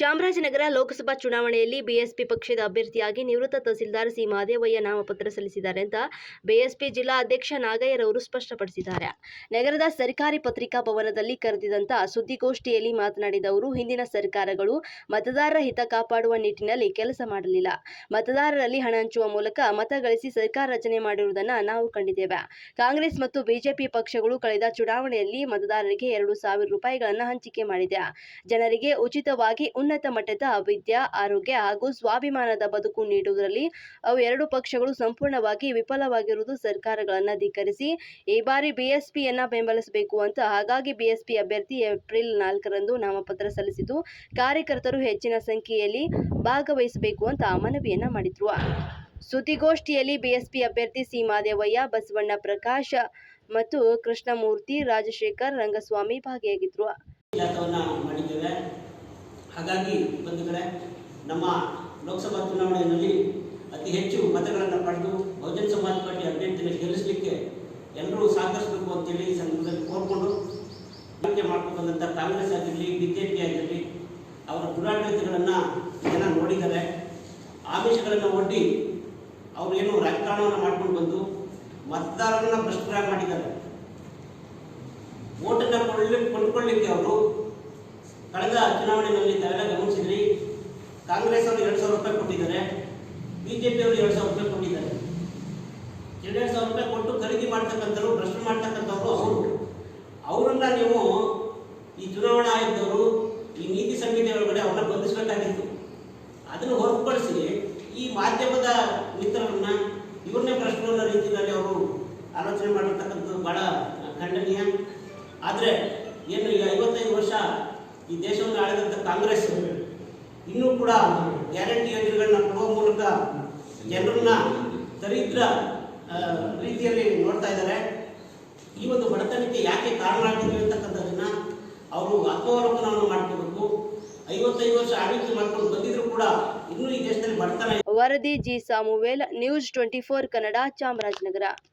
ಚಾಮರಾಜನಗರ ಲೋಕಸಭಾ ಚುನಾವಣೆಯಲ್ಲಿ ಬಿಎಸ್ಪಿ ಪಕ್ಷದ ಅಭ್ಯರ್ಥಿಯಾಗಿ ನಿವೃತ್ತ ತಹಸೀಲ್ದಾರ್ ಸಿ ಮಾದೇವಯ್ಯ ನಾಮಪತ್ರ ಸಲ್ಲಿಸಿದ್ದಾರೆ ಅಂತ ಬಿಎಸ್ಪಿ ಜಿಲ್ಲಾ ಅಧ್ಯಕ್ಷ ನಾಗಯ್ಯರವರು ಸ್ಪಷ್ಟಪಡಿಸಿದ್ದಾರೆ. ನಗರದ ಸರ್ಕಾರಿ ಪತ್ರಿಕಾ ಭವನದಲ್ಲಿ ಕರೆದಿದಂತ ಸುದ್ದಿಗೋಷ್ಠಿಯಲ್ಲಿ ಮಾತನಾಡಿದ ಅವರು, ಹಿಂದಿನ ಸರ್ಕಾರಗಳು ಮತದಾರರ ಹಿತ ಕಾಪಾಡುವ ನಿಟ್ಟಿನಲ್ಲಿ ಕೆಲಸ ಮಾಡಲಿಲ್ಲ. ಮತದಾರರಲ್ಲಿ ಹಣ ಹಂಚುವ ಮೂಲಕ ಮತ ಗಳಿಸಿ ಸರ್ಕಾರ ರಚನೆ ಮಾಡಿರುವುದನ್ನು ನಾವು ಕಂಡಿದ್ದೇವೆ. ಕಾಂಗ್ರೆಸ್ ಮತ್ತು ಬಿಜೆಪಿ ಪಕ್ಷಗಳು ಕಳೆದ ಚುನಾವಣೆಯಲ್ಲಿ ಮತದಾರರಿಗೆ ಎರಡು ಸಾವಿರ ರೂಪಾಯಿಗಳನ್ನು ಹಂಚಿಕೆ ಮಾಡಿದೆ. ಜನರಿಗೆ ಉಚಿತವಾಗಿ ಮಟ್ಟದ ವಿದ್ಯಾ, ಆರೋಗ್ಯ ಹಾಗೂ ಸ್ವಾಭಿಮಾನದ ಬದುಕು ನೀಡುವುದರಲ್ಲಿ ಅವು ಎರಡು ಪಕ್ಷಗಳು ಸಂಪೂರ್ಣವಾಗಿ ವಿಫಲವಾಗಿರುವುದು ಸರ್ಕಾರಗಳನ್ನು ಧಿಕ್ಕರಿಸಿ, ಈ ಬಾರಿ ಬಿಎಸ್ಪಿಯನ್ನ ಬೆಂಬಲಿಸಬೇಕು ಅಂತ ಹಾಗಾಗಿ ಬಿಎಸ್ಪಿ ಅಭ್ಯರ್ಥಿ ಏಪ್ರಿಲ್ ನಾಲ್ಕರಂದು ನಾಮಪತ್ರ ಸಲ್ಲಿಸಿದ್ದು, ಕಾರ್ಯಕರ್ತರು ಹೆಚ್ಚಿನ ಸಂಖ್ಯೆಯಲ್ಲಿ ಭಾಗವಹಿಸಬೇಕು ಅಂತ ಮನವಿಯನ್ನ ಮಾಡಿದ್ರು. ಸುದ್ದಿಗೋಷ್ಠಿಯಲ್ಲಿ ಬಿಎಸ್ಪಿ ಅಭ್ಯರ್ಥಿ ಸೀಮಾದೇವಯ್ಯ, ಬಸವಣ್ಣ ಪ್ರಕಾಶ್ ಮತ್ತು ಕೃಷ್ಣಮೂರ್ತಿ, ರಾಜಶೇಖರ್ ರಂಗಸ್ವಾಮಿ ಭಾಗಿಯಾಗಿದ್ರು. ಹಾಗಾಗಿ ಬಂಧುಗಳೇ, ನಮ್ಮ ಲೋಕಸಭಾ ಚುನಾವಣೆಯಲ್ಲಿ ಅತಿ ಹೆಚ್ಚು ಮತಗಳನ್ನು ಪಡೆದು ಬಹುಜನ ಸಮಾಜ ಪಾರ್ಟಿ ಅಭ್ಯರ್ಥಿನ ಗೆಲ್ಲಿಸಲಿಕ್ಕೆ ಎಲ್ಲರೂ ಸಹಕರಿಸಬೇಕು ಅಂತೇಳಿ ಈ ಸಂದರ್ಭದಲ್ಲಿ ಕೋರ್ಕೊಂಡು ಆಯ್ಕೆ ಮಾಡ್ಕೊಂಡಂಥ ಕಾಂಗ್ರೆಸ್ ಆಗಿರಲಿ ಬಿ ಜೆ ಪಿ ಆಗಿರಲಿ, ಅವರ ದುರಾಡಳಿತಗಳನ್ನು ಜನ ನೋಡಿದ್ದಾರೆ. ಆಮಿಷಗಳನ್ನು ಒಡ್ಡಿ ಅವರು ಏನು ರಾಜಕಾರಣವನ್ನು ಮಾಡ್ಕೊಂಡು ಬಂದು ಮತದಾರರನ್ನು ಭ್ರಷ್ಟರಾಗಿ ಮಾಡಿದ್ದಾರೆ. ಓಟನ್ನು ಕೊಳ್ಳಿ ಕೊಂಡ್ಕೊಳ್ಳಿಕ್ಕೆ ಅವರು ಕಳೆದ ಚುನಾವಣೆಯಲ್ಲಿ ತಾವೆಲ್ಲ ಗಮನಿಸಿದ್ರಿ, ಕಾಂಗ್ರೆಸ್ ಅವರು ಎರಡು ಸಾವಿರ ರೂಪಾಯಿ ಕೊಟ್ಟಿದ್ದಾರೆ, ಬಿಜೆಪಿ ಅವರು ಎರಡು ಸಾವಿರ ರೂಪಾಯಿ ಕೊಟ್ಟಿದ್ದಾರೆ. ಎರಡೆರಡು ಸಾವಿರ ರೂಪಾಯಿ ಕೊಟ್ಟು ಖರೀದಿ ಮಾಡ್ತಕ್ಕಂಥವ್ರು, ಭ್ರಷ್ಟ ಮಾಡ್ತಕ್ಕಂಥವ್ರು ಅವರು. ಅವರನ್ನ ನೀವು ಈ ಚುನಾವಣಾ ಆಯೋಗದವರು ಈ ನೀತಿ ಸಂಹಿತೆ ಒಳಗಡೆ ಅವರನ್ನ ಬಂಧಿಸಬೇಕಾಗಿತ್ತು. ಅದನ್ನು ಹೊರತುಪಡಿಸಿ ಈ ಮಾಧ್ಯಮದ ಮಿತ್ರರನ್ನ, ಇವ್ರನ್ನೇ ಪ್ರಶ್ನೆ ರೀತಿಯಲ್ಲಿ ಅವರು ಆಲೋಚನೆ ಮಾಡಿರ್ತಕ್ಕಂಥದ್ದು ಬಹಳ ಖಂಡನೀಯ. ಆದರೆ ಏನು ಈಗ ಐವತ್ತೈದು ವರ್ಷ ಈ ದೇಶವನ್ನು ಆಳಿದಂಥ ಕಾಂಗ್ರೆಸ್ ಇನ್ನೂ ಕೂಡ ಗ್ಯಾರಂಟಿ ಯೋಜನೆಗಳನ್ನ ಕೊಡುವ ಮೂಲಕ ಜನರನ್ನ ದರಿದ್ರ ರೀತಿಯಲ್ಲಿ ನೋಡ್ತಾ ಇದ್ದಾರೆ. ಈ ಒಂದು ಬಡತನಕ್ಕೆ ಯಾಕೆ ಕಾರಣ ಆಗ್ತದೆ ಅಂತಕ್ಕಂಥದ್ದನ್ನ ಅವರು ಆತ್ಮಾವಲೋಕನವನ್ನು ಮಾಡ್ಕೋಬೇಕು. ಐವತ್ತೈದು ವರ್ಷ ಆಳ್ವಿಕೆ ಮಾಡ್ಕೊಂಡು ಬಂದಿದ್ರು ಕೂಡ ಇನ್ನೂ ಈ ದೇಶದಲ್ಲಿ ಬಡತನ ವರದಿ G. Samuel, news twenty Kannada Chamarajanagar.